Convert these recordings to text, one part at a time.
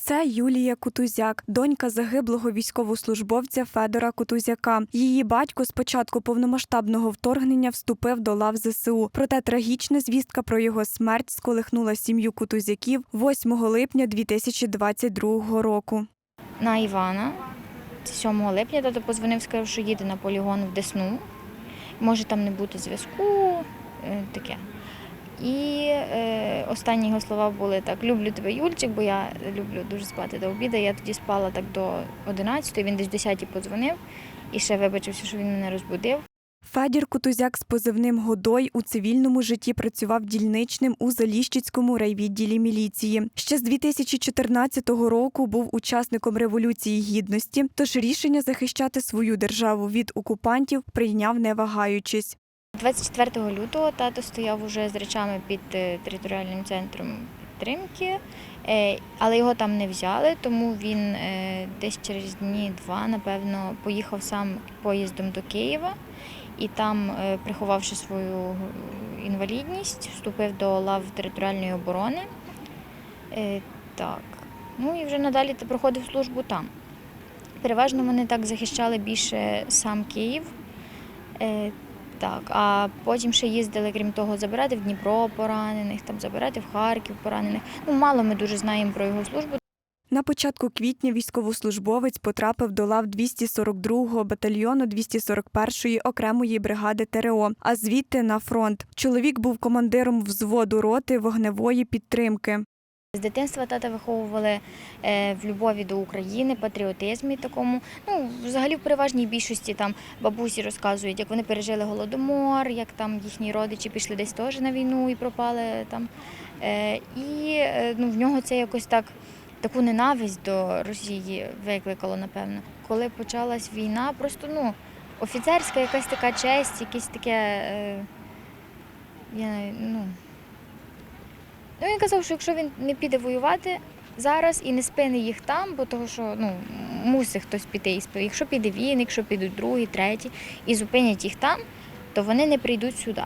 Це Юлія Кутузяк, донька загиблого військовослужбовця Федора Кутузяка. Її батько з початку повномасштабного вторгнення вступив до лав ЗСУ. Проте трагічна звістка про його смерть сколихнула сім'ю Кутузяків 8 липня 2022 року. на Івана. 7 липня тато позвонив, сказав, що їде на полігон в Десну. Може там не бути зв'язку, е, таке. І е, останні його слова були так: люблю тебе, Юльчик, бо я люблю дуже спати до обіду. Я тоді спала так до 11, він десь в 10 подзвонив і ще вибачився, що він мене розбудив. Федір Кутузяк з позивним Годой у цивільному житті працював дільничним у Заліщицькому райвідділі міліції. Ще з 2014 року був учасником революції гідності, тож рішення захищати свою державу від окупантів прийняв не вагаючись. 24 лютого тато стояв уже з речами під е, територіальним центром підтримки, е, але його там не взяли, тому він е, десь через дні два, напевно, поїхав сам поїздом до Києва і там, приховавши свою інвалідність, вступив до лав територіальної оборони. Так. Ну і вже надалі проходив службу там. Переважно вони так захищали більше сам Київ. Так, а потім ще їздили, крім того, забирати в Дніпро поранених, там забирати в Харків поранених. Ну, мало ми дуже знаємо про його службу. На початку квітня військовослужбовець потрапив до лав 242-го батальйону 241-ї окремої бригади ТРО, а звідти на фронт. Чоловік був командиром взводу роти вогневої підтримки. З дитинства тата виховували е, в любові до України, патріотизмі такому. Ну, взагалі, в переважній більшості там бабусі розказують, як вони пережили голодомор, як там їхні родичі пішли десь теж на війну і пропали там. Е, і е, ну, в нього це якось так таку ненависть до Росії викликало, напевно. Коли почалась війна, просто ну, офіцерська якась така честь, якесь таке. Е, я, ну, Ну, він казав, що якщо він не піде воювати зараз і не спине їх там, бо того, що ну, мусить хтось піти і спи. Якщо піде він, якщо підуть другі, треті, і зупинять їх там, то вони не прийдуть сюди.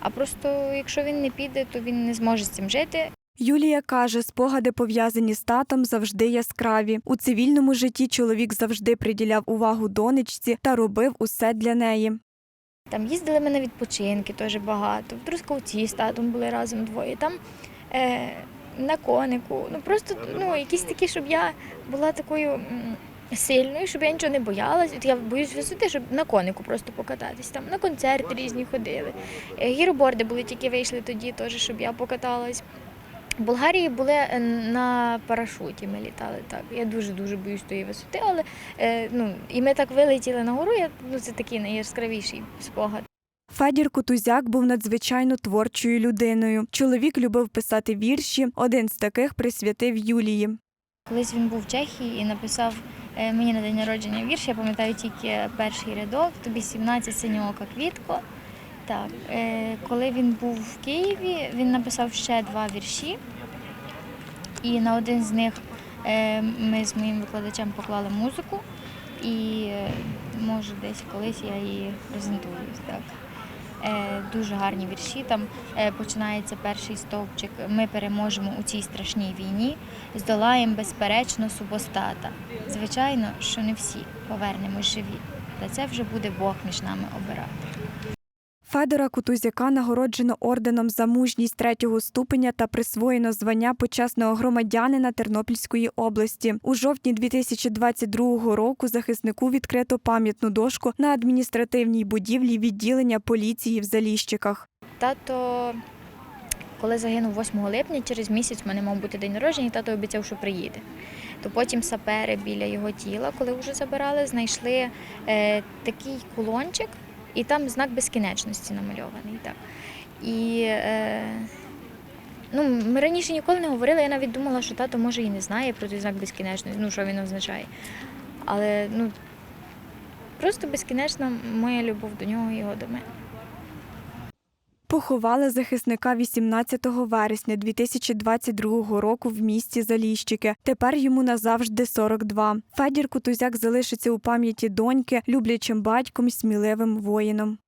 А просто якщо він не піде, то він не зможе з цим жити. Юлія каже, спогади пов'язані з татом завжди яскраві. У цивільному житті чоловік завжди приділяв увагу донечці та робив усе для неї. Там їздили ми на відпочинки теж багато. В Трускавці з татом були разом двоє. Там на конику. Ну просто ну, якісь такі, щоб я була такою сильною, щоб я нічого не боялась. От я боюсь висоти, щоб на конику просто покататись. Там на концерти різні ходили. Е, Гіроборди були тільки вийшли тоді, теж, щоб я покаталась. В Болгарії були е, на парашуті. Ми літали так. Я дуже дуже боюсь тої висоти, але е, ну і ми так вилетіли на гору. Я ну це такий найяскравіший спогад. Федір Кутузяк був надзвичайно творчою людиною. Чоловік любив писати вірші. Один з таких присвятив Юлії. Колись він був в Чехії і написав е, мені на день народження вірш. Я пам'ятаю тільки перший рядок, тобі 17 синьоока квітко. Так, е, коли він був в Києві, він написав ще два вірші. І на один з них е, ми з моїм викладачем поклали музику. І може десь колись я її презентую. Так. Е, Дуже гарні вірші. Там е, починається перший стовпчик. Ми переможемо у цій страшній війні, здолаємо безперечно субостата. Звичайно, що не всі повернемось живі. Та це вже буде Бог між нами обирати. Федора Кутузяка нагороджено орденом за мужність третього ступеня та присвоєно звання почесного громадянина Тернопільської області. У жовтні 2022 року захиснику відкрито пам'ятну дошку на адміністративній будівлі відділення поліції в Заліщиках. Тато, коли загинув 8 липня, через місяць в мене мав бути день народження, і тато обіцяв, що приїде. То потім сапери біля його тіла, коли вже забирали, знайшли е, такий кулончик, і там знак безкінечності намальований. Так. І е, ну, ми раніше ніколи не говорили, я навіть думала, що тато може і не знає про той знак безкінечності, ну що він означає. Але ну, просто безкінечна моя любов до нього і його до мене. Поховали захисника 18 вересня 2022 року в місті Заліщики. Тепер йому назавжди 42. Федір Кутузяк залишиться у пам'яті доньки, люблячим батьком, сміливим воїном.